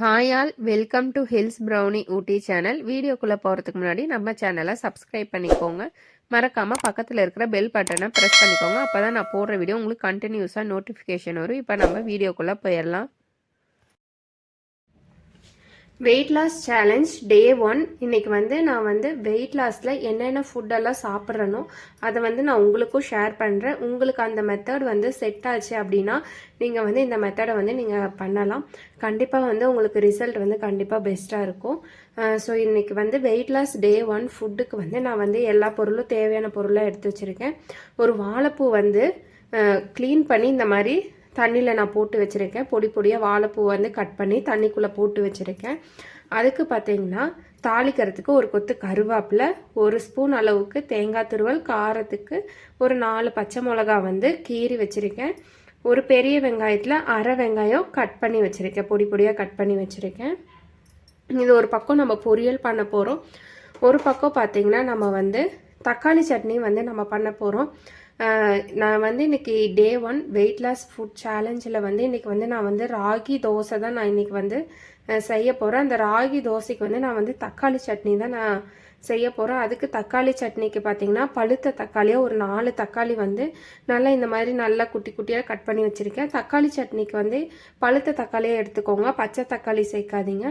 Hi all welcome to hills brownie Ooty channel வீடியோக்குள்ளே போகிறதுக்கு முன்னாடி நம்ம சேனலை சப்ஸ்கிரைப் பண்ணிக்கோங்க. மறக்காமல் பக்கத்தில் இருக்கிற பெல் பட்டனை ப்ரெஸ் பண்ணிக்கோங்க. அப்போ தான் நான் போடுற வீடியோ உங்களுக்கு கண்டினியூஸாக நோட்டிஃபிகேஷன் வரும். இப்போ நம்ம வீடியோக்குள்ளே போயிடலாம். Weight loss challenge day one இன்னைக்கு வந்து நான் வந்து வெயிட் லாஸில் என்னென்ன ஃபுட்டெல்லாம் சாப்பிட்றனோ அதை வந்து நான் உங்களுக்கும் ஷேர் பண்ணுறேன் உங்களுக்கு அந்த மெத்தட் வந்து செட் ஆச்சு அப்படின்னா நீங்கள் வந்து இந்த மெத்தடை வந்து நீங்கள் பண்ணலாம். கண்டிப்பாக வந்து உங்களுக்கு ரிசல்ட் வந்து கண்டிப்பாக பெஸ்ட்டாக இருக்கும். ஸோ இன்றைக்கி வந்து வெயிட் லாஸ் டே ஒன் ஃபுட்டுக்கு வந்து நான் வந்து எல்லா பொருளும் தேவையான பொருளாக எடுத்து வச்சுருக்கேன். ஒரு வாழைப்பூ வந்து க்ளீன் பண்ணி இந்த மாதிரி தண்ணியில் நான் போட்டு வச்சுருக்கேன். பொடி பொடியாக வாழைப்பூ வந்து கட் பண்ணி தண்ணிக்குள்ளே போட்டு வச்சுருக்கேன். அதுக்கு பார்த்தீங்கன்னா தாளிக்கிறதுக்கு ஒரு கொத்து கருவேப்பில் ஒரு ஸ்பூன் அளவுக்கு தேங்காய் துருவல் காரத்துக்கு ஒரு நாலு பச்சை மிளகா வந்து கீறி வச்சுருக்கேன். ஒரு பெரிய வெங்காயத்தில் அரை வெங்காயம் கட் பண்ணி வச்சுருக்கேன். பொடி பொடியாக கட் பண்ணி வச்சுருக்கேன். இது ஒரு பக்கம் நம்ம பொரியல் பண்ண போகிறோம் ஒரு பக்கம் பார்த்திங்கன்னா நம்ம வந்து தக்காளி சட்னி வந்து நம்ம பண்ண போகிறோம் நான் வந்து இன்றைக்கி day one weight loss food சேலஞ்சில் வந்து இன்றைக்கி வந்து நான் வந்து ராகி தோசை தான் நான் இன்றைக்கி வந்து செய்ய போகிறேன் அந்த ராகி தோசைக்கு வந்து நான் வந்து தக்காளி சட்னி தான் நான் செய்ய போகிறோம் அதுக்கு தக்காளி சட்னிக்கு பார்த்தீங்கன்னா பழுத்த தக்காளியாக ஒரு நாலு தக்காளி வந்து நல்லா இந்த மாதிரி நல்லா குட்டி குட்டியாக கட் பண்ணி வச்சுருக்கேன். தக்காளி சட்னிக்கு வந்து பழுத்த தக்காளியாக எடுத்துக்கோங்க. பச்சை தக்காளி சேர்க்காதீங்க.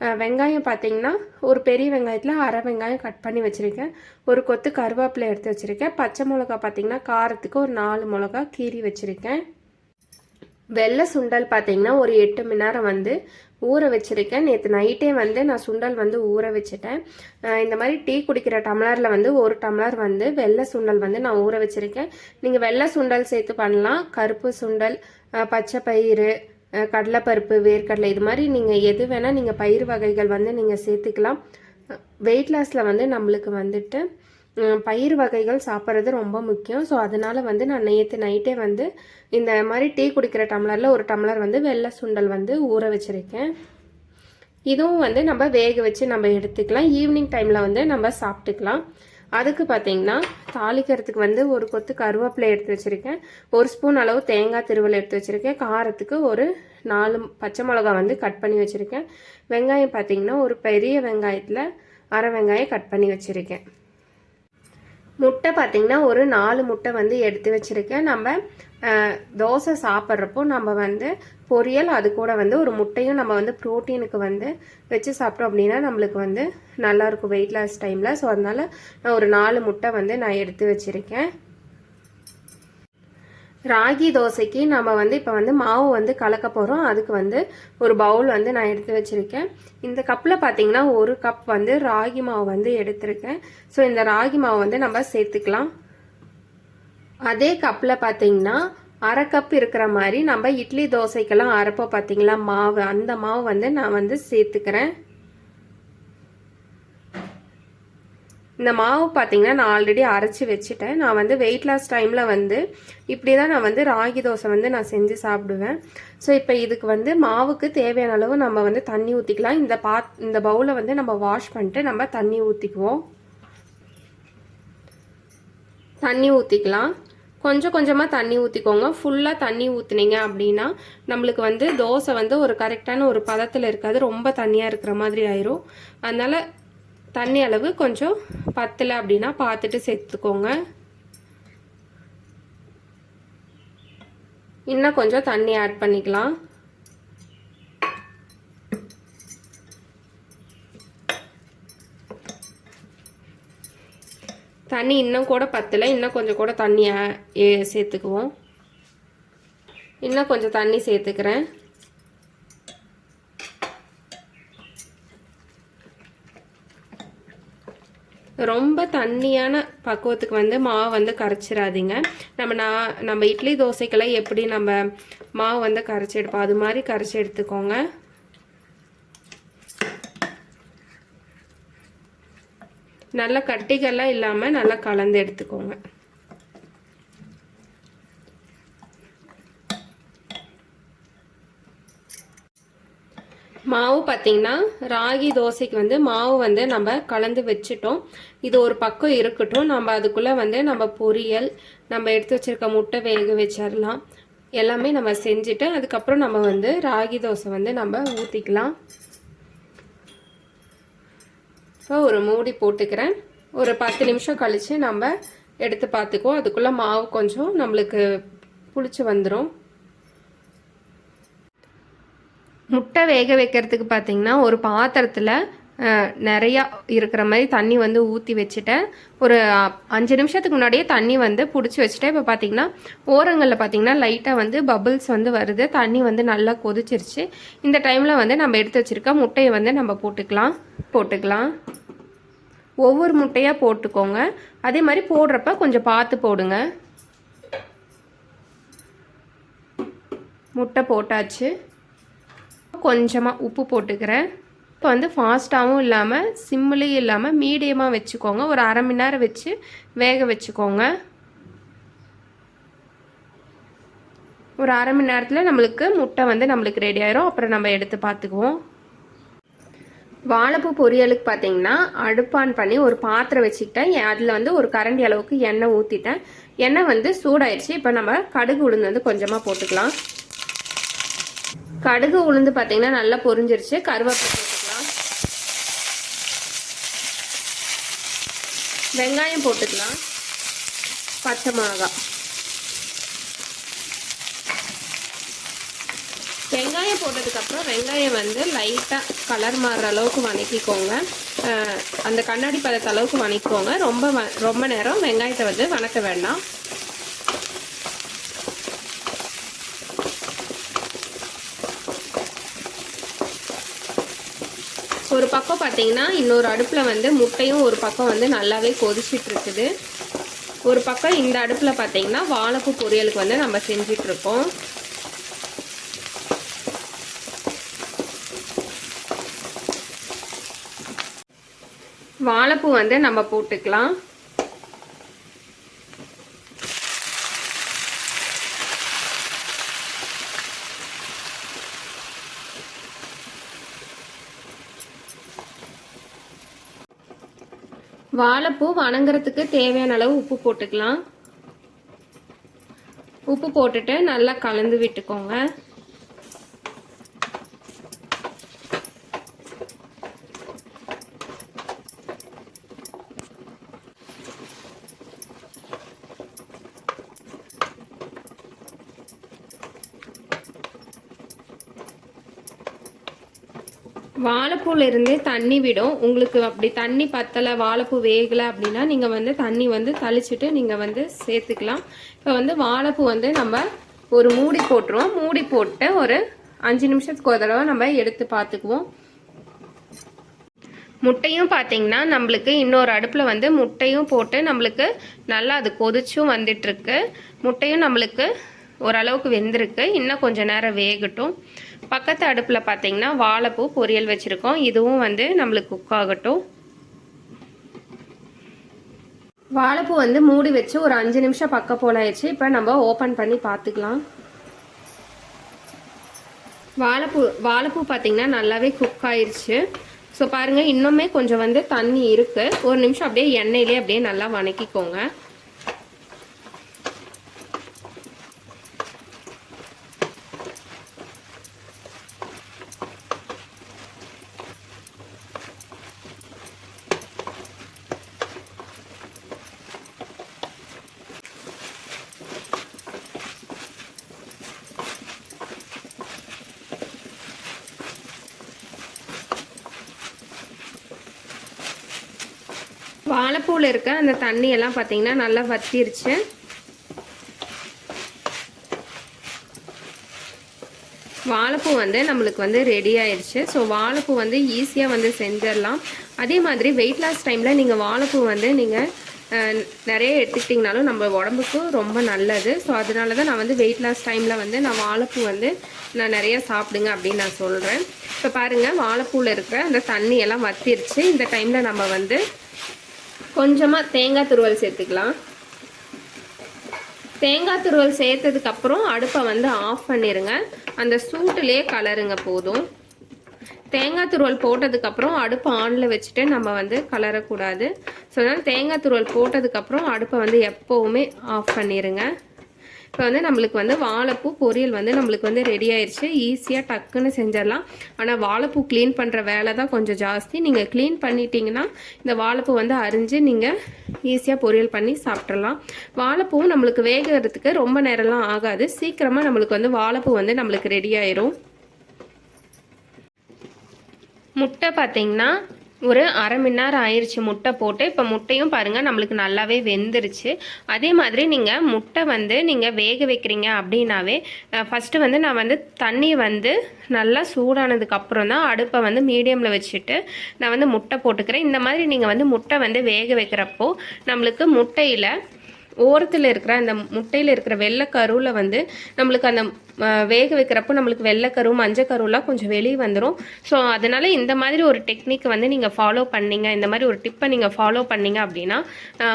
வெங்காயம் பார்த்தீங்கன்னா ஒரு பெரிய வெங்காயத்தில் அரை வெங்காயம் கட் பண்ணி வச்சுருக்கேன். ஒரு கொத்து கருவேப்பிலை எடுத்து வச்சுருக்கேன். பச்சை மிளகா பார்த்தீங்கன்னா காரத்துக்கு ஒரு நாலு மிளகா கீறி வச்சுருக்கேன். வெள்ளை சுண்டல் பார்த்தீங்கன்னா ஒரு எட்டு மணி நேரம் வந்து ஊற வச்சுருக்கேன். நேற்று நைட்டே வந்து நான் சுண்டல் வந்து ஊற வச்சுட்டேன். இந்த மாதிரி டீ குடிக்கிற டம்ளரில் வந்து ஒரு டம்ளர் வந்து வெள்ளை சுண்டல் வந்து நான் ஊற வச்சுருக்கேன். நீங்கள் வெள்ளை சுண்டல் சேர்த்து பண்ணலாம். கருப்பு சுண்டல் பச்சை பயிறு கடலைப்பருப்பு வேர்க்கடலை இது மாதிரி நீங்கள் எது வேணால் நீங்கள் பயிர் வகைகள் வந்து நீங்கள் சேர்த்துக்கலாம். வெயிட் லாஸில் வந்து நம்மளுக்கு வந்துட்டு பயிர் வகைகள் சாப்பிட்றது ரொம்ப முக்கியம். ஸோ அதனால் வந்து நான் நேற்று நைட்டே வந்து இந்த மாதிரி டீ குடிக்கிற டம்ளரில் ஒரு டம்ளர் வந்து வெள்ளை சுண்டல் வந்து ஊற வச்சுருக்கேன். இதுவும் வந்து நம்ம வேக வச்சு நம்ம எடுத்துக்கலாம். ஈவினிங் டைமில் வந்து நம்ம சாப்பிட்டுக்கலாம். அதுக்கு பார்த்தீங்கன்னா தாளிக்கிறதுக்கு வந்து ஒரு கொத்து கருவேப்பிலை எடுத்து வச்சுருக்கேன். ஒரு ஸ்பூன் அளவு தேங்காய் திருவல் எடுத்து வச்சுருக்கேன். காரத்துக்கு ஒரு நாலு பச்சை மிளகா வந்து கட் பண்ணி வச்சுருக்கேன். வெங்காயம் பார்த்தீங்கன்னா ஒரு பெரிய வெங்காயத்தில் அரை வெங்காயம் கட் பண்ணி வச்சுருக்கேன். முட்டை பார்த்திங்கன்னா ஒரு நாலு முட்டை வந்து எடுத்து வச்சுருக்கேன். நம்ம தோசை சாப்பிட்றப்போ நம்ம வந்து பொரியல் அது கூட வந்து ஒரு முட்டையும் நம்ம வந்து ப்ரோட்டீனுக்கு வந்து வச்சு சாப்பிட்டோம் அப்படின்னா நம்மளுக்கு வந்து நல்லாயிருக்கும் வெயிட் லாஸ் டைமில் ஸோ அதனால் நான் ஒரு நாலு முட்டை வந்து நான் எடுத்து வச்சுருக்கேன். ராகி தோசைக்கு நம்ம வந்து இப்போ வந்து மாவு வந்து கலக்க போகிறோம் அதுக்கு வந்து ஒரு பவுல் வந்து நான் எடுத்து வச்சுருக்கேன். இந்த கப்பில் பார்த்தீங்கன்னா ஒரு கப் வந்து ராகி மாவு வந்து எடுத்திருக்கேன். ஸோ இந்த ராகி மாவு வந்து நம்ம சேர்த்துக்கலாம். அதே கப்பில் பார்த்தீங்கன்னா அரை கப் இருக்கிற மாதிரி நம்ம இட்லி தோசைக்கெல்லாம் அரைப்போம் பார்த்தீங்களா மாவு. அந்த மாவு வந்து நான் வந்து சேர்த்துக்கிறேன். இந்த மாவு பார்த்தீங்கன்னா நான் ஆல்ரெடி அரைச்சி வச்சுட்டேன். நான் வந்து வெயிட் லாஸ் டைமில் வந்து இப்படி தான் நான் வந்து ராகி தோசை வந்து நான் செஞ்சு சாப்பிடுவேன். ஸோ இப்போ இதுக்கு வந்து மாவுக்கு தேவையான அளவு நம்ம வந்து தண்ணி ஊற்றிக்கலாம் இந்த பாத் இந்த பவுலை வந்து நம்ம வாஷ் பண்ணிட்டு நம்ம தண்ணி ஊற்றிக்குவோம் தண்ணி ஊற்றிக்கலாம் கொஞ்சம் கொஞ்சமாக தண்ணி ஊற்றிக்கோங்க ஃபுல்லாக தண்ணி ஊற்றுனீங்க அப்படின்னா நம்மளுக்கு வந்து தோசை வந்து ஒரு கரெக்டான ஒரு பதத்தில் இருக்காது. ரொம்ப தண்ணியாக இருக்கிற மாதிரி ஆயிரும். அதனால் தண்ணி அளவு கொஞ்சம் பத்தலை அப்படின்னா பார்த்துட்டு சேர்த்துக்கோங்க. இன்னும் கொஞ்சம் தண்ணி ஆட் பண்ணிக்கலாம். தண்ணி இன்னும் கூட பத்தலை. இன்னும் கொஞ்சம் கூட தண்ணி சேர்த்துக்குவோம். இன்னும் கொஞ்சம் தண்ணி சேர்த்துக்கிறேன். ரொம்ப தண்ணியான பக்குவத்துக்கு வந்து மாவு வந்து கரைச்சிடாதீங்க நம்ம நான் நம்ம இட்லி தோசைக்கெல்லாம் எப்படி நம்ம மாவு வந்து கரைச்சி எடுப்போம்? அது மாதிரி கரைச்சி எடுத்துக்கோங்க. நல்லா கட்டிகள்லாம் இல்லாமல் நல்லா கலந்து எடுத்துக்கோங்க. மாவு பார்த்திங்கன்னா ராகி தோசைக்கு வந்து மாவு வந்து நம்ம கலந்து வச்சுட்டோம். இது ஒரு பக்கம் இருக்கட்டும். நம்ம அதுக்குள்ளே வந்து நம்ம பொரியல் நம்ம எடுத்து வச்சுருக்க முட்டை வேக வச்சிடலாம் எல்லாமே நம்ம செஞ்சுட்டு அதுக்கப்புறம் நம்ம வந்து ராகி தோசை வந்து நம்ம ஊற்றிக்கலாம் இப்போ ஒரு மூடி போட்டுக்கிறேன். ஒரு பத்து நிமிஷம் கழித்து நம்ம எடுத்து பார்த்துக்குவோம். அதுக்குள்ளே மாவு கொஞ்சம் நம்மளுக்கு புளிச்சு வந்துடும் முட்டை வேக வைக்கிறதுக்கு பார்த்தீங்கன்னா ஒரு பாத்திரத்தில் நிறையா இருக்கிற மாதிரி தண்ணி வந்து ஊற்றி வச்சுட்டேன். ஒரு அஞ்சு நிமிஷத்துக்கு முன்னாடியே தண்ணி வந்து பிடிச்சி வச்சுட்டேன். இப்போ பார்த்தீங்கன்னா ஓரங்களில் பார்த்தீங்கன்னா லைட்டாக வந்து பபுள்ஸ் வந்து வருது. தண்ணி வந்து நல்லா கொதிச்சிருச்சு. இந்த டைமில் வந்து நம்ம எடுத்து வச்சுருக்க முட்டையை வந்து நம்ம போட்டுக்கலாம். போட்டுக்கலாம். ஒவ்வொரு முட்டையாக போட்டுக்கோங்க. அதே மாதிரி போடுறப்ப கொஞ்சம் பார்த்து போடுங்க. முட்டை போட்டாச்சு. கொஞ்சமாக உப்பு போட்டுக்கிறேன். இப்போ வந்து ஃபாஸ்ட்டாகவும் இல்லாமல் சிம்மிலையும் இல்லாமல் மீடியமாக வச்சுக்கோங்க. ஒரு அரை மணி நேரம் வச்சு வேக வச்சுக்கோங்க. ஒரு அரை மணி நேரத்தில் நம்மளுக்கு முட்டை வந்து நம்மளுக்கு ரெடி ஆயிரும். அப்புறம் நம்ம எடுத்து பார்த்துக்குவோம். வாழைப்பூ பொரியலுக்கு பார்த்தீங்கன்னா அடுப்பான் பண்ணி ஒரு பாத்திரம் வச்சுக்கிட்டேன். அதில் வந்து ஒரு கரண்டி அளவுக்கு எண்ணெய் ஊற்றிட்டேன் எண்ணெய் வந்து சூடாயிடுச்சு. இப்போ நம்ம கடுகு உளுந்து வந்து கொஞ்சமாக போட்டுக்கலாம். கடுகு உளுந்து பார்த்தீங்கன்னா நல்லா பொரிஞ்சிருச்சு. கருவேப்பிலை போட்டுக்கலாம். வெங்காயம் போட்டுக்கலாம். பச்சை மிளகாய் வெங்காயம் போட்டதுக்கப்புறம் வெங்காயம் வந்து லைட்டாக கலர் மாறுற அளவுக்கு வணக்கிக்கோங்க. அஹ் அந்த கண்ணாடி பதத்த அளவுக்கு வணக்கிக்கோங்க. ரொம்ப வ- ரொம்ப நேரம் வெங்காயத்தை வந்து வணக்க வேண்டாம். ஒரு பக்கம் பார்த்தீங்கன்னா இன்னொரு அடுப்பில் வந்து முட்டையும் ஒரு பக்கம் வந்து நல்லாவே கொதிச்சிட்டு இருக்குது. ஒரு பக்கம் இந்த அடுப்பில் பார்த்தீங்கன்னா வாழைப்பூ பொரியலுக்கு வந்து நம்ம செஞ்சிட்ருக்கோம் வாழைப்பூ வந்து நம்ம போட்டுக்கலாம். வாழைப்பூ வணங்குறதுக்கு தேவையான அளவு உப்பு போட்டுக்கலாம். உப்பு போட்டுட்டு நல்லா கலந்து விட்டுக்கோங்க. வாழைப்பூல இருந்தே தண்ணி விடும். உங்களுக்கு அப்படி தண்ணி பத்தலை வாழைப்பூ வேகலை அப்படின்னா நீங்கள் வந்து தண்ணி வந்து தளிச்சுட்டு நீங்கள் வந்து சேர்த்துக்கலாம். இப்போ வந்து வாழைப்பூ வந்து நம்ம ஒரு மூடி போட்டுருவோம். மூடி போட்டு ஒரு அஞ்சு நிமிஷத்துக்கு ஒரு தடவை நம்ம எடுத்து பார்த்துக்குவோம். முட்டையும் பார்த்தீங்கன்னா நம்மளுக்கு இன்னொரு அடுப்பில் வந்து முட்டையும் போட்டு நம்மளுக்கு நல்லா அது கொதிச்சும் வந்துட்டுருக்கு. முட்டையும் நம்மளுக்கு ஓரளவுக்கு வெந்திருக்கு. இன்னும் கொஞ்சம் நேரம் வேகட்டும். பக்கத்து அடுப்பில் பார்த்தீங்கன்னா வாழைப்பூ பொரியல் வச்சுருக்கோம். இதுவும் வந்து நம்மளுக்கு குக் ஆகட்டும். வாழைப்பூ வந்து மூடி வச்சு ஒரு அஞ்சு நிமிஷம் பக்க போல ஆயிடுச்சு இப்போ நம்ம ஓப்பன் பண்ணி பார்த்துக்கலாம் வாழைப்பூ வாழைப்பூ பார்த்தீங்கன்னா நல்லாவே குக் ஆயிடுச்சு ஸோ பாருங்கள் இன்னுமே கொஞ்சம் வந்து தண்ணி இருக்குது ஒரு நிமிஷம் அப்படியே எண்ணெயிலே அப்படியே நல்லா வணக்கிக்கோங்க. இந்த தண்ணியெல்லாம் தண்ணி எல்லாம் பார்த்தீங்கன்னா நல்லா வத்திருச்சு. வாழைப்பூ வந்து நம்மளுக்கு வந்து ரெடி ஆயிடுச்சு. ஸோ வாழைப்பூ வந்து ஈஸியாக வந்து செஞ்சிடலாம். அதே மாதிரி வெயிட் லாஸ் டைமில் நீங்கள் வாழைப்பூ வந்து நீங்கள் நிறைய எடுத்துக்கிட்டிங்கனாலும் நம்ம உடம்புக்கு ரொம்ப நல்லது. ஸோ அதனால தான் நான் வந்து வெயிட் லாஸ் டைமில் வந்து நான் வாழைப்பூ வந்து நான் நிறைய சாப்பிடுங்க அப்படின்னு நான் சொல்கிறேன் இப்போ பாருங்கள் வாழைப்பூவில் இருக்கிற அந்த தண்ணியெல்லாம் வத்திருச்சு. இந்த டைமில் நம்ம வந்து கொஞ்சமாக தேங்காய் துருவல் சேர்த்துக்கலாம். தேங்காய் துருவல் சேர்த்ததுக்கப்புறம் அடுப்பை வந்து ஆஃப் பண்ணிடுங்க அந்த சூட்டுலேயே கலருங்க போதும். தேங்காய் துருவல் போட்டதுக்கப்புறம் அடுப்பை ஆனில் வச்சுட்டு நம்ம வந்து கலரக்கூடாது. ஸோ அதனால் தேங்காய் துருவல் போட்டதுக்கப்புறம் அடுப்பை வந்து எப்போவுமே ஆஃப் பண்ணிடுங்க இப்போ வந்து நம்மளுக்கு வந்து வாழைப்பூ பொரியல் வந்து நம்மளுக்கு வந்து ரெடி ஆயிடுச்சு ஈஸியாக டக்குன்னு செஞ்சிடலாம். ஆனால் வாழைப்பூ க்ளீன் பண்ணுற வேலை தான் கொஞ்சம் ஜாஸ்தி. நீங்கள் க்ளீன் பண்ணிட்டீங்கன்னா இந்த வாழைப்பூ வந்து அரிஞ்சு நீங்கள் ஈஸியாக பொரியல் பண்ணி சாப்பிட்றலாம் வாழைப்பூவும் நம்மளுக்கு வேகிறதுக்கு ரொம்ப நேரம்லாம் ஆகாது. சீக்கிரமாக நம்மளுக்கு வந்து வாழைப்பூ வந்து நம்மளுக்கு ரெடி ஆயிரும். முட்டை பார்த்தீங்கன்னா ஒரு அரை மணி நேரம் ஆயிடுச்சு முட்டை போட்டு. இப்போ முட்டையும் பாருங்கள் நம்மளுக்கு நல்லாவே வெந்துருச்சு. அதே மாதிரி நீங்கள் முட்டை வந்து நீங்கள் வேக வைக்கிறீங்க அப்படின்னாவே ஃபஸ்ட்டு வந்து நான் வந்து தண்ணி வந்து நல்லா சூடானதுக்கப்புறம் தான் அடுப்பை வந்து மீடியமில் வச்சுட்டு நான் வந்து முட்டை போட்டுக்கிறேன். இந்த மாதிரி நீங்கள் வந்து முட்டை வந்து வேக வைக்கிறப்போ நம்மளுக்கு முட்டையில் ஓரத்தில் இருக்கிற அந்த முட்டையில் இருக்கிற வெள்ளை கருவில் வந்து நம்மளுக்கு அந்த வேக வைக்கிறப்போ நம்மளுக்கு வெள்ளைக்கரு மஞ்சக்கருலாம் கொஞ்சம் வெளியே வந்துடும் ஸோ அதனால் இந்த மாதிரி ஒரு டெக்னிக் வந்து நீங்கள் ஃபாலோ பண்ணீங்க இந்த மாதிரி ஒரு டிப்பை நீங்கள் ஃபாலோ பண்ணீங்க அப்படின்னா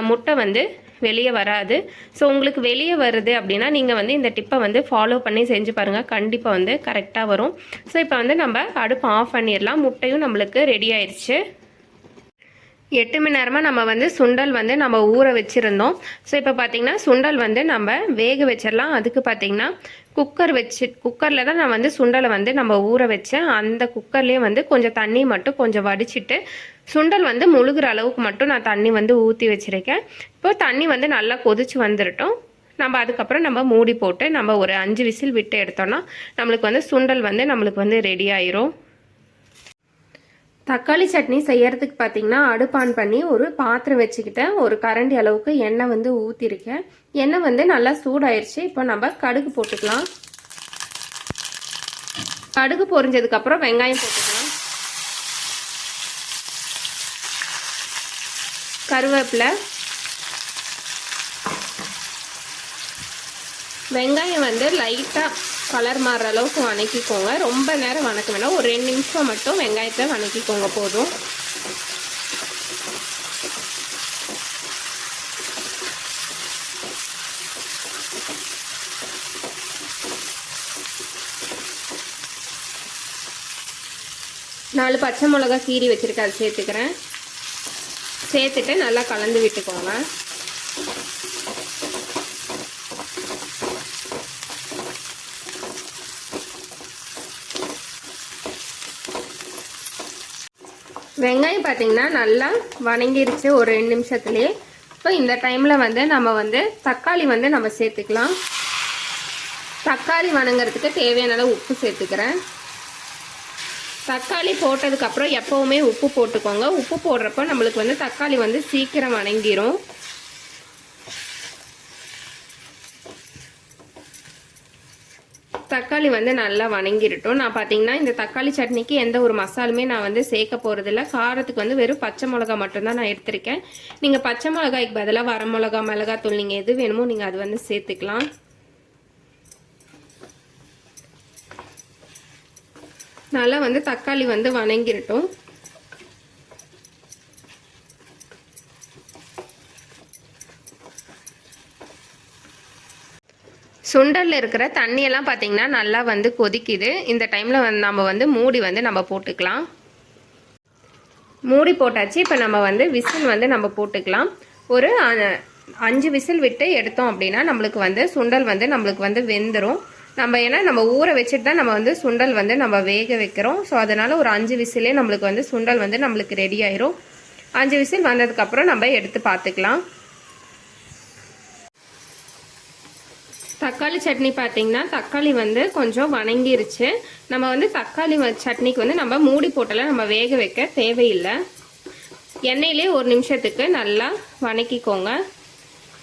முட்டை வந்து வெளியே வராது. ஸோ உங்களுக்கு வெளியே வருது அப்படின்னா நீங்கள் வந்து இந்த டிப்பை வந்து ஃபாலோ பண்ணி செஞ்சு பாருங்கள் கண்டிப்பாக வந்து கரெக்டாக வரும். ஸோ இப்போ வந்து நம்ம அடுப்பு ஆஃப் பண்ணிடலாம். முட்டையும் நம்மளுக்கு ரெடி ஆயிடுச்சு. எட்டு மணி நேரமாக நம்ம வந்து சுண்டல் வந்து நம்ம ஊற வச்சுருந்தோம். ஸோ இப்போ பார்த்தீங்கன்னா சுண்டல் வந்து நம்ம வேக வச்சிடலாம் அதுக்கு பார்த்தீங்கன்னா குக்கர் வச்சு குக்கரில் தான் நான் வந்து சுண்டலை வந்து நம்ம ஊற வச்சேன். அந்த குக்கர்லேயே வந்து கொஞ்சம் தண்ணி மட்டும் கொஞ்சம் வடிச்சிட்டு சுண்டல் வந்து முழுகிற அளவுக்கு மட்டும் நான் தண்ணி வந்து ஊற்றி வச்சுருக்கேன். இப்போ தண்ணி வந்து நல்லா கொதிச்சு வந்துடட்டும் நம்ம அதுக்கப்புறம் நம்ம மூடி போட்டு நம்ம ஒரு அஞ்சு விசில் விட்டு எடுத்தோம்னா நம்மளுக்கு வந்து சுண்டல் வந்து நம்மளுக்கு வந்து ரெடி ஆயிரும். தக்காளி சட்னி செய்யறதுக்கு பார்த்தீங்கன்னா அடுப்பு ஆன் பண்ணி ஒரு பாத்திரம் வச்சுக்கிட்டேன். ஒரு கரண்டி அளவுக்கு எண்ணெய் வந்து ஊற்றிருக்கேன் எண்ணெய் வந்து நல்லா சூடாயிருச்சு. இப்போ நம்ம கடுகு போட்டுக்கலாம். கடுகு பொரிஞ்சதுக்கப்புறம் வெங்காயம் போட்டுக்கலாம். கருவேப்பிலை. வெங்காயம் வந்து லைட்டாக கலர் மாறுற அளவுக்கு வணக்கிக்கோங்க. ரொம்ப நேரம் வணக்க வேணாம். ஒரு ரெண்டு நிமிஷம் மட்டும் வெங்காயத்தை வணக்கிக்கோங்க. போதும். நாலு பச்சை மிளகா கீரி வச்சுருக்கேன். அதை சேர்த்துக்கிறேன். சேர்த்துட்டு நல்லா கலந்து விட்டுக்கோங்க. வெங்காயம் பார்த்தீங்கன்னா நல்லா வணங்கிருச்சு ஒரு ரெண்டு நிமிஷத்துலேயே. இப்போ இந்த டைமில் வந்து நம்ம வந்து தக்காளி வந்து நம்ம சேர்த்துக்கலாம். தக்காளி வணங்குறதுக்கு தேவையான அளவு உப்பு சேர்த்துக்கிறேன். தக்காளி போட்டதுக்கப்புறம் எப்போவுமே உப்பு போட்டுக்கோங்க. உப்பு போடுறப்போ நம்மளுக்கு வந்து தக்காளி வந்து சீக்கிரம் வணங்கிரும். தக்காளி வந்து நல்லா வணங்கிடட்டும். நான் பார்த்தீங்கன்னா இந்த தக்காளி சட்னிக்கு எந்த ஒரு மசாலுமே நான் வந்து சேர்க்க போகிறதில்ல காரத்துக்கு வந்து வெறும் பச்சை மிளகா மட்டும்தான் நான் எடுத்திருக்கேன். நீங்கள் பச்சை மிளகாய்க்கு பதிலாக வர மிளகா மிளகாத்தூள் நீங்கள் எது வேணுமோ நீங்கள் அது வந்து சேர்த்துக்கலாம். நல்லா வந்து தக்காளி வந்து வணங்கிடட்டும். சுண்டலில் இருக்கிற தண்ணியெல்லாம் பார்த்தீங்கன்னா நல்லா வந்து கொதிக்குது. இந்த டைமில் வந்து நம்ம வந்து மூடி வந்து நம்ம போட்டுக்கலாம். மூடி போட்டாச்சு. இப்போ நம்ம வந்து விசில் வந்து நம்ம போட்டுக்கலாம். ஒரு அஞ்சு விசில் விட்டு எடுத்தோம் அப்படின்னா நம்மளுக்கு வந்து சுண்டல் வந்து நம்மளுக்கு வந்து வெந்துடும் நம்ம ஏன்னா நம்ம ஊற வச்சுட்டு தான் நம்ம வந்து சுண்டல் வந்து நம்ம வேக வைக்கிறோம். ஸோ அதனால் ஒரு அஞ்சு விசிலே நம்மளுக்கு வந்து சுண்டல் வந்து நம்மளுக்கு ரெடி ஆயிரும். அஞ்சு விசில் வந்ததுக்கப்புறம் நம்ம எடுத்து பார்த்துக்கலாம் தக்காளி சட்னி பார்த்தீங்கன்னா தக்காளி வந்து கொஞ்சம் வணங்கிருச்சு. நம்ம வந்து தக்காளி வ- சட்னிக்கு வந்து நம்ம மூடி போட்டெல்லாம் நம்ம வேக வைக்க தேவையில்லை. எண்ணெயிலே ஒரு நிமிஷத்துக்கு நல்லா வணக்கிக்கோங்க.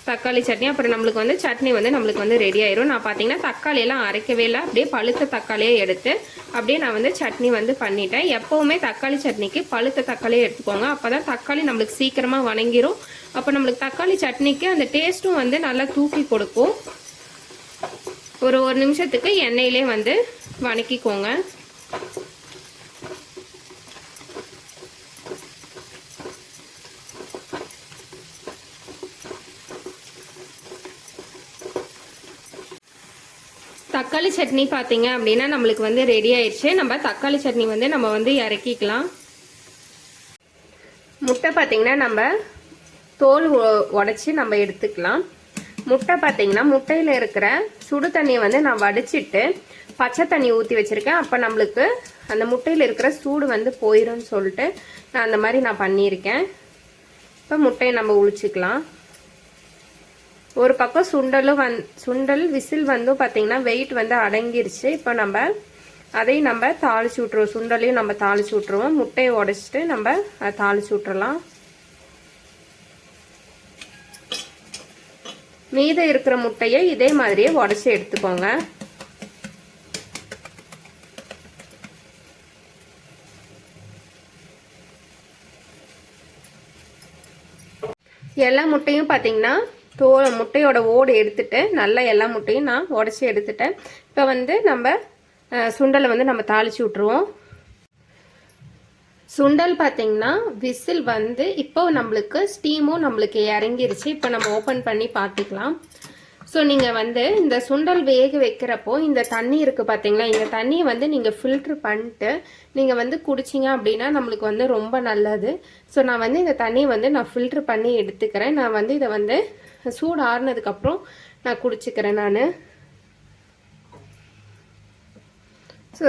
தக்காளி சட்னி அப்புறம் நம்மளுக்கு வந்து சட்னி வந்து நம்மளுக்கு வந்து ரெடி ஆயிரும். நான் பார்த்தீங்கன்னா தக்காளி எல்லாம் அரைக்கவே இல்லை. அப்படியே பழுத்த தக்காளியே எடுத்து அப்படியே நான் வந்து சட்னி வந்து பண்ணிட்டேன். எப்போவுமே தக்காளி சட்னிக்கு பழுத்த தக்காளியே எடுத்துக்கோங்க. அப்போ தான் தக்காளி நம்மளுக்கு சீக்கிரமாக வணங்கிரும். அப்போ நம்மளுக்கு தக்காளி சட்னிக்கு அந்த டேஸ்ட்டும் வந்து நல்லா தூக்கி கொடுக்கும். ஒரு ஒரு நிமிஷத்துக்கு எண்ணெயிலே வந்து வணக்கிக்கோங்க. தக்காளி சட்னி பார்த்தீங்க அப்படின்னா நம்மளுக்கு வந்து ரெடி ஆயிடுச்சு. நம்ம தக்காளி சட்னி வந்து நம்ம வந்து இறக்கிக்கலாம். முட்டை பார்த்தீங்கன்னா நம்ம தோல் உடச்சி நம்ம எடுத்துக்கலாம். முட்டை பார்த்தீங்கன்னா முட்டையில் இருக்கிற சுடு தண்ணியை வந்து நான் வடிச்சிட்டு பச்சை தண்ணி ஊற்றி வச்சுருக்கேன். அப்போ நம்மளுக்கு அந்த முட்டையில் இருக்கிற சூடு வந்து போயிடும்னு சொல்லிட்டு நான் அந்த மாதிரி நான் பண்ணியிருக்கேன். இப்போ முட்டையை நம்ம உழிச்சிக்கலாம் ஒரு பக்கம் சுண்டலும் வந் சுண்டல் விசில் வந்து பார்த்தீங்கன்னா வெயிட் வந்து அடங்கிருச்சு. இப்போ நம்ம அதையும் நம்ம தாளிச்சு விட்ருவோம் சுண்டலையும் நம்ம தாளிச்சு விட்ருவோம் முட்டையை உடச்சிட்டு நம்ம அதை தாளிச்சு விட்றலாம் மீதம் இருக்கிற முட்டையை இதே மாதிரியே உடச்சி எடுத்துக்கோங்க. எல்லா முட்டையும் பார்த்தீங்கன்னா தோ முட்டையோட ஓடு எடுத்துட்டு நல்லா எல்லா முட்டையும் நான் உடச்சி எடுத்துட்டேன். இப்போ வந்து நம்ம சுண்டலை வந்து நம்ம தாளிச்சு விட்ருவோம் சுண்டல் பார்த்தீங்கன்னா விசில் வந்து இப்போ நம்மளுக்கு ஸ்டீமும் நம்மளுக்கு இறங்கிருச்சு. இப்போ நம்ம ஓப்பன் பண்ணி பார்த்துக்கலாம். ஸோ நீங்கள் வந்து இந்த சுண்டல் வேக வைக்கிறப்போ இந்த தண்ணி இருக்குது பார்த்தீங்களா இந்த தண்ணியை வந்து நீங்கள் ஃபில்ட்ரு பண்ணிட்டு நீங்கள் வந்து குடிச்சிங்க அப்படின்னா நம்மளுக்கு வந்து ரொம்ப நல்லது. ஸோ நான் வந்து இந்த தண்ணியை வந்து நான் ஃபில்ட்ரு பண்ணி எடுத்துக்கிறேன். நான் வந்து இதை வந்து சூடு ஆறுனதுக்கப்புறம் நான் குடிச்சிக்கிறேன் நான். ஸோ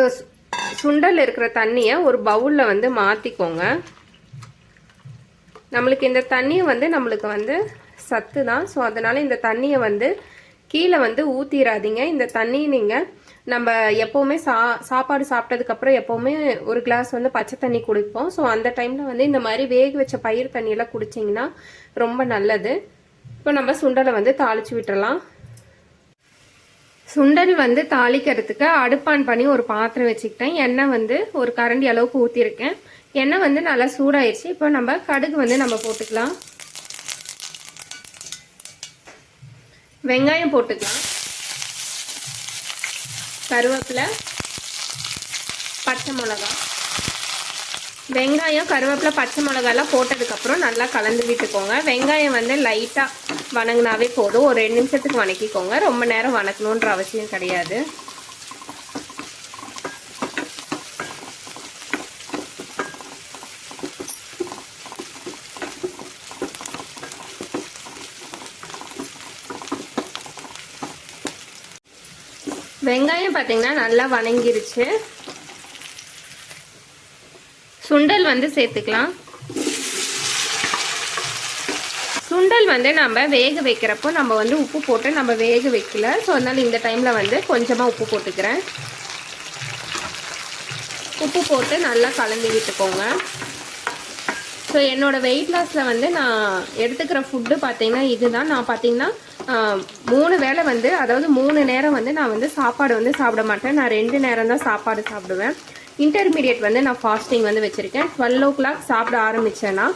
சுண்டல் இருக்கிற தண்ணியை ஒரு பவுலில் வந்து மாற்றிக்கோங்க நம்மளுக்கு இந்த தண்ணியை வந்து நம்மளுக்கு வந்து சத்து தான். ஸோ அதனால் இந்த தண்ணியை வந்து கீழே வந்து ஊற்றிடாதீங்க இந்த தண்ணியை நீங்கள் நம்ம எப்போவுமே சா சாப்பாடு சாப்பிட்டதுக்கப்புறம் எப்போவுமே ஒரு கிளாஸ் வந்து பச்சை தண்ணி குடிப்போம். ஸோ அந்த டைமில் வந்து இந்த மாதிரி வேக வச்ச பயிர் தண்ணியெல்லாம் குடிச்சிங்கன்னா ரொம்ப நல்லது. இப்போ நம்ம சுண்டலை வந்து தாளிச்சு விட்டுறலாம். சுண்டல் வந்து தாளிக்கிறதுக்கு அடுப்பான் பண்ணி ஒரு பாத்திரம் வச்சுக்கிட்டேன். எண்ணெய் வந்து ஒரு கரண்டி அளவுக்கு ஊற்றிருக்கேன் எண்ணெய் வந்து நல்லா சூடாயிடுச்சு இப்போ நம்ம கடுகு வந்து நம்ம போட்டுக்கலாம். வெங்காயம் போட்டுக்கலாம். கருவேப்பிலை பச்சை மிளகா வெங்காயம் கருவேப்பிலை பச்சை மிளகாலாம் போட்டதுக்கப்புறம் நல்லா கலந்து விட்டுக்கோங்க. வெங்காயம் வந்து லைட்டாக வணங்கினாவே போதும். ஒரு ரெண்டு நிமிஷத்துக்கு வணக்கிக்கோங்க. ரொம்ப நேரம் வணக்கணுன்ற அவசியம் கிடையாது. வெங்காயம் பார்த்தீங்கன்னா நல்லா வணங்கிருச்சு. சுண்டல் வந்து சேர்த்துக்கலாம். சுண்டல் வந்து நம்ம வேக வைக்கிறப்போ நம்ம வந்து உப்பு போட்டு நம்ம வேக வைக்கல. ஸோ அதனால் இந்த டைமில் வந்து கொஞ்சமாக உப்பு போட்டுக்கிறேன். உப்பு போட்டு நல்லா கலந்து விட்டுக்கோங்க. ஸோ என்னோட வெயிட் லாஸில் வந்து நான் எடுத்துக்கிற ஃபுட்டு பார்த்தீங்கன்னா இதுதான். நான் பார்த்தீங்கன்னா மூணு வேளை வந்து அதாவது மூணு நேரம் வந்து நான் வந்து சாப்பாடு வந்து சாப்பிட மாட்டேன். நான் ரெண்டு நேரம் தான் சாப்பாடு சாப்பிடுவேன். இன்டர்மீடியட் வந்து நான் ஃபாஸ்டிங் வந்து வச்சுருக்கேன். டுவெல் ஓ கிளாக் சாப்பிட ஆரம்பித்தேன்னா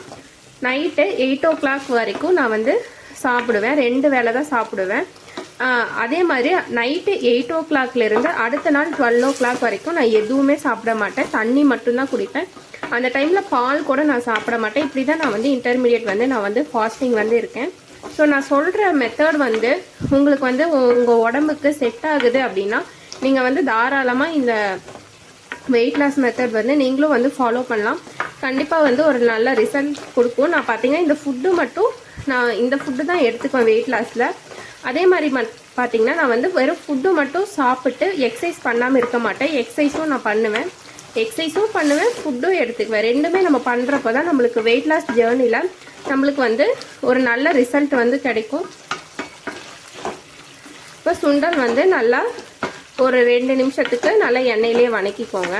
நைட்டு எயிட் ஓ கிளாக் வரைக்கும் நான் வந்து சாப்பிடுவேன். ரெண்டு வேளை தான் சாப்பிடுவேன். அதே மாதிரி நைட்டு எயிட் ஓ கிளாக்லேருந்து அடுத்த நாள் டுவெல் ஓ கிளாக் வரைக்கும் நான் எதுவுமே சாப்பிட மாட்டேன். தண்ணி மட்டும்தான் குடிப்பேன். அந்த டைமில் பால் கூட நான் சாப்பிட மாட்டேன். இப்படி தான் நான் வந்து இன்டர்மீடியட் வந்து நான் வந்து ஃபாஸ்டிங் வந்து இருக்கேன். ஸோ நான் சொல்கிற மெத்தட் வந்து உங்களுக்கு வந்து உங்கள் உடம்புக்கு செட் ஆகுது அப்படின்னா நீங்கள் வந்து தாராளமாக இந்த வெயிட் லாஸ் மெத்தட் வந்து நீங்களும் வந்து ஃபாலோ பண்ணலாம். கண்டிப்பாக வந்து ஒரு நல்ல ரிசல்ட் கொடுக்கும். நான் பார்த்தீங்கன்னா இந்த ஃபுட்டு மட்டும் நான் இந்த ஃபுட்டு தான் எடுத்துக்குவேன் வெயிட் லாஸில் அதே மாதிரி மத் பார்த்தீங்கன்னா நான் வந்து வெறும் ஃபுட்டு மட்டும் சாப்பிட்டு எக்ஸசைஸ் பண்ணாமல் இருக்க மாட்டேன். எக்ஸசைஸும் நான் பண்ணுவேன். எக்ஸசைஸும் பண்ணுவேன் ஃபுட்டும் எடுத்துக்குவேன். ரெண்டுமே நம்ம பண்ணுறப்ப தான் நம்மளுக்கு வெயிட் லாஸ் ஜேர்னியில் நம்மளுக்கு வந்து ஒரு நல்ல ரிசல்ட் வந்து கிடைக்கும். இப்போ சுண்டல் வந்து நல்லா ஒரு ரெண்டு நிமிஷத்துக்கு நல்லா எண்ணெயிலே வணக்கிக்கோங்க.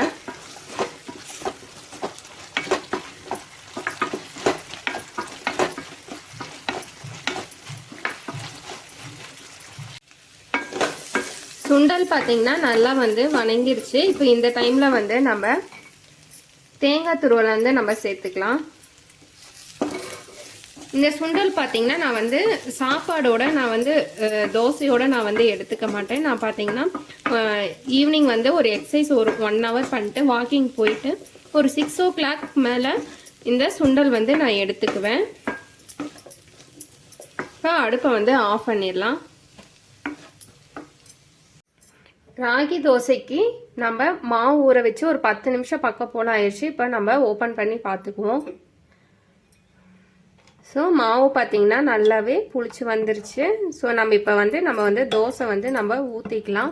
சுண்டல் பார்த்தீங்கன்னா நல்லா வந்து வணங்கிருச்சு. இப்போ இந்த டைமில் வந்து நம்ம தேங்காய் துருவலை வந்து நம்ம சேர்த்துக்கலாம். இந்த சுண்டல் பார்த்தீங்கன்னா நான் வந்து சாப்பாடோட நான் வந்து தோசையோட நான் வந்து எடுத்துக்க மாட்டேன். நான் பார்த்தீங்கன்னா ஈவினிங் வந்து ஒரு எக்ஸசைஸ் ஒரு ஒன் ஹவர் பண்ணிட்டு வாக்கிங் போயிட்டு ஒரு சிக்ஸ் ஓ கிளாக் மேலே இந்த சுண்டல் வந்து நான் எடுத்துக்குவேன். இப்போ அடுப்பை வந்து ஆஃப் பண்ணிடலாம். ராகி தோசைக்கு நம்ம மாவு ஊற வச்சு ஒரு பத்து நிமிஷம் பக்கம் போல் ஆயிடுச்சு இப்போ நம்ம ஓப்பன் பண்ணி பார்த்துக்குவோம். ஸோ மாவு பார்த்தீங்கன்னா நல்லாவே புளிச்சு வந்துருச்சு. ஸோ நம்ம இப்போ வந்து நம்ம வந்து தோசை வந்து நம்ம ஊற்றிக்கலாம்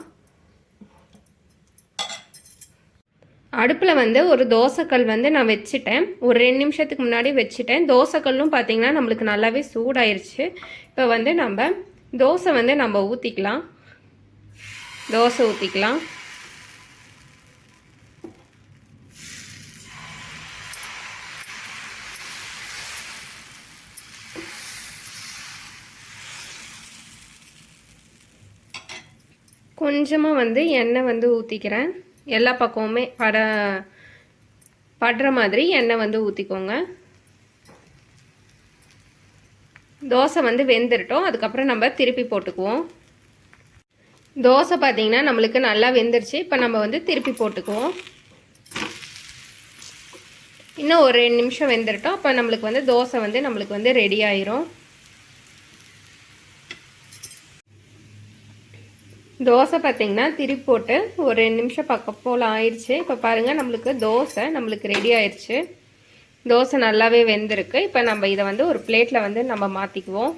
அடுப்பில் வந்து ஒரு தோசைக்கல் வந்து நான் வச்சுட்டேன். ஒரு ரெண்டு நிமிஷத்துக்கு முன்னாடி வச்சுட்டேன். தோசைக்கல்லும் பார்த்தீங்கன்னா நம்மளுக்கு நல்லாவே சூடாயிருச்சு. இப்போ வந்து நம்ம தோசை வந்து நம்ம ஊற்றிக்கலாம் தோசை ஊற்றிக்கலாம் கொஞ்சமாக வந்து எண்ணெய் வந்து ஊற்றிக்கிறேன் எல்லா பக்கமுமே பட படுற மாதிரி எண்ணெய் வந்து ஊற்றிக்கோங்க தோசை வந்து வெந்துருட்டோம். அதுக்கப்புறம் நம்ம திருப்பி போட்டுக்குவோம். தோசை பார்த்திங்கன்னா நம்மளுக்கு நல்லா வெந்துருச்சு. இப்போ நம்ம வந்து திருப்பி போட்டுக்குவோம். இன்னும் ஒரு ரெண்டு நிமிஷம் வெந்துருட்டோம். அப்போ நம்மளுக்கு வந்து தோசை வந்து நம்மளுக்கு வந்து ரெடி ஆயிரும். தோசை பார்த்தீங்கன்னா திருப்பி போட்டு ஒரு ரெண்டு நிமிஷம் பக்கம் போல் ஆயிடுச்சு இப்போ பாருங்கள் நம்மளுக்கு தோசை நம்மளுக்கு ரெடி ஆயிடுச்சு தோசை நல்லாவே வெந்திருக்கு. இப்போ நம்ம இதை வந்து ஒரு பிளேட்டில் வந்து நம்ம மாற்றிக்குவோம்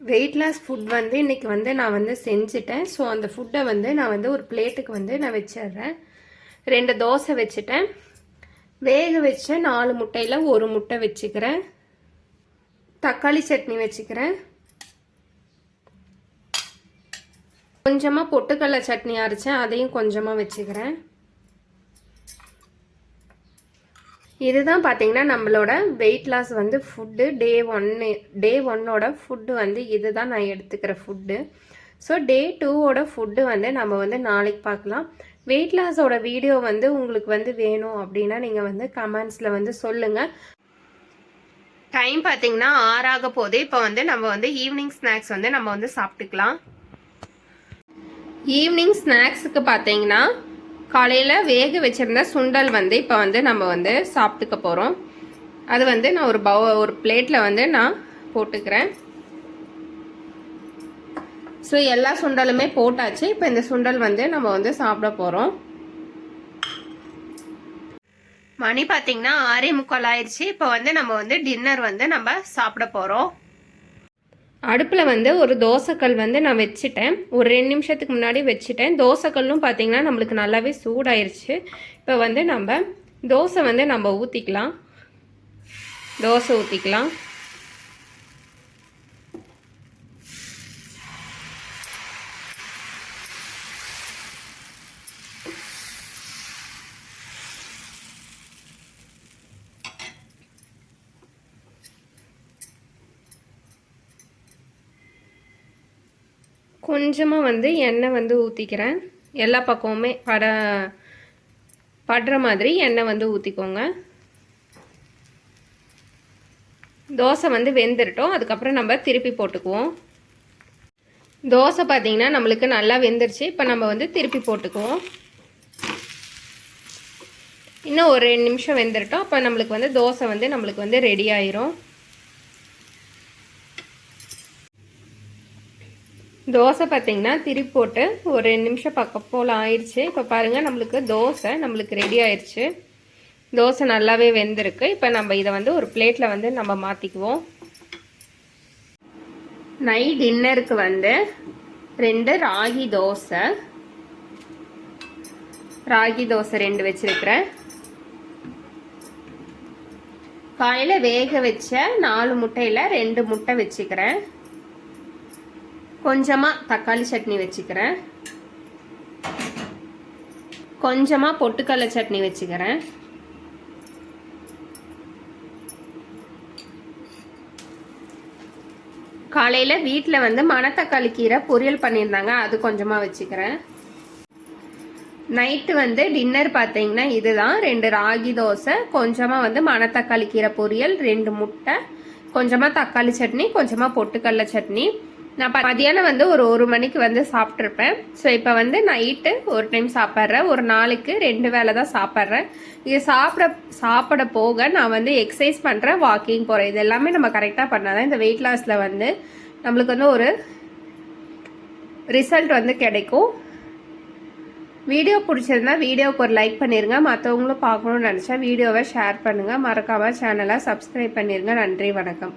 வெயிட் லாஸ் ஃபுட் வந்து இன்றைக்கி வந்து நான் வந்து செஞ்சுட்டேன். ஸோ அந்த ஃபுட்டை வந்து நான் வந்து ஒரு பிளேட்டுக்கு வந்து நான் வச்சிடுறேன். ரெண்டு தோசை வச்சுட்டேன். வேக வச்ச நாலு முட்டையில் ஒரு முட்டை வச்சுக்கிறேன். தக்காளி சட்னி வச்சுக்கிறேன். கொஞ்சமாக பொட்டுக்கடலை சட்னி அரைச்சேன் அதையும் கொஞ்சமாக வச்சுக்கிறேன். இதுதான் பார்த்தீங்கன்னா நம்மளோட வெயிட் லாஸ் வந்து ஃபுட்டு டே ஒன்னு டே ஒன்னோட ஃபுட்டு வந்து இதுதான் நான் எடுத்துக்கிற ஃபுட்டு ஸோ டே டூவோட ஃபுட்டு வந்து நம்ம வந்து நாளைக்கு பார்க்கலாம். வெயிட் லாஸோட வீடியோ வந்து உங்களுக்கு வந்து வேணும் அப்படின்னா நீங்கள் வந்து கமெண்ட்ஸில் வந்து சொல்லுங்கள் டைம் பார்த்தீங்கன்னா ஆறாக போது இப்போ வந்து நம்ம வந்து ஈவினிங் ஸ்நாக்ஸ் வந்து நம்ம வந்து சாப்பிட்டுக்கலாம். ஈவினிங் ஸ்நாக்ஸுக்கு பார்த்தீங்கன்னா காலையில் வேக வச்சுருந்த சுண்டல் வந்து இப்போ வந்து நம்ம வந்து சாப்பிட்டுக்க போகிறோம் அது வந்து நான் ஒரு பவ ஒரு பிளேட்டில் வந்து நான் போட்டுக்கிறேன். ஸோ எல்லா சுண்டலுமே போட்டாச்சு. இப்போ இந்த சுண்டல் வந்து நம்ம வந்து சாப்பிட போகிறோம் மணி பார்த்தீங்கன்னா ஆறே முக்கால் ஆயிடுச்சு இப்போ வந்து நம்ம வந்து டின்னர் வந்து நம்ம சாப்பிட போகிறோம் அடுப்பில் வந்து ஒரு தோசைக்கல் வந்து நான் வச்சுட்டேன். ஒரு ரெண்டு நிமிஷத்துக்கு முன்னாடி வச்சுட்டேன். தோசைக்கல்லும் பார்த்தீங்கன்னா நம்மளுக்கு நல்லாவே சூடாயிருச்சு. இப்போ வந்து நம்ம தோசை வந்து நம்ம ஊற்றிக்கலாம் தோசை ஊற்றிக்கலாம் கொஞ்சமாக வந்து எண்ணெய் வந்து ஊற்றிக்கிறேன் எல்லா பக்கமுமே பட படுற மாதிரி எண்ணெய் வந்து ஊற்றிக்கோங்க தோசை வந்து வெந்துருட்டோம். அதுக்கப்புறம் நம்ம திருப்பி போட்டுக்குவோம். தோசை பார்த்திங்கன்னா நம்மளுக்கு நல்லா வெந்துருச்சு. இப்போ நம்ம வந்து திருப்பி போட்டுக்குவோம். இன்னும் ஒரு ரெண்டு நிமிஷம் வெந்துருட்டோம். அப்போ நம்மளுக்கு வந்து தோசை வந்து நம்மளுக்கு வந்து ரெடி ஆயிரும். தோசை பார்த்திங்கன்னா திருப்பி போட்டு ஒரு ரெண்டு நிமிஷம் பக்கம் போல் ஆயிடுச்சு இப்போ பாருங்கள் நம்மளுக்கு தோசை நம்மளுக்கு ரெடி ஆயிடுச்சு தோசை நல்லாவே வெந்திருக்கு. இப்போ நம்ம இதை வந்து ஒரு பிளேட்டில் வந்து நம்ம மாற்றிக்குவோம் நைட் டின்னருக்கு வந்து ரெண்டு ராகி தோசை. ராகி தோசை ரெண்டு வச்சுருக்கிறேன். காலையில் வேக வச்ச நாலு முட்டையில் ரெண்டு முட்டை வச்சுக்கிறேன். கொஞ்சமாக தக்காளி சட்னி வச்சுக்கிறேன். கொஞ்சமாக பொட்டுக்கடலை சட்னி வச்சுக்கிறேன். காலையில் வீட்டில் வந்து மணத்தக்காளி கீரை பொரியல் பண்ணியிருந்தாங்க அது கொஞ்சமாக வச்சுக்கிறேன். நைட்டு வந்து டின்னர் பார்த்தீங்கன்னா இதுதான் ரெண்டு ராகி தோசை கொஞ்சமாக வந்து மணத்தக்காளி கீரை பொரியல் ரெண்டு முட்டை கொஞ்சமாக தக்காளி சட்னி கொஞ்சமாக பொட்டுக்கடலை சட்னி நான் மதியானம் வந்து ஒரு ஒரு மணிக்கு வந்து சாப்பிட்ருப்பேன் ஸோ இப்போ வந்து நைட்டு ஒரு டைம் சாப்பிட்றேன். ஒரு நாளைக்கு ரெண்டு வேலை தான் சாப்பிட்றேன். இது சாப்பிட சாப்பிட போக நான் வந்து எக்ஸசைஸ் பண்ணுறேன் வாக்கிங் போகிறேன் இது எல்லாமே நம்ம கரெக்டாக பண்ணால் தான் இந்த வெயிட் லாஸில் வந்து நம்மளுக்கு வந்து ஒரு ரிசல்ட் வந்து கிடைக்கும். வீடியோ பிடிச்சிருந்தா வீடியோவுக்கு ஒரு லைக் பண்ணிடுங்க மற்றவங்களும் பார்க்கணும்னு நினச்சா வீடியோவை ஷேர் பண்ணுங்கள் மறக்காமல் சேனலை சப்ஸ்கிரைப் பண்ணிருங்க. நன்றி வணக்கம்.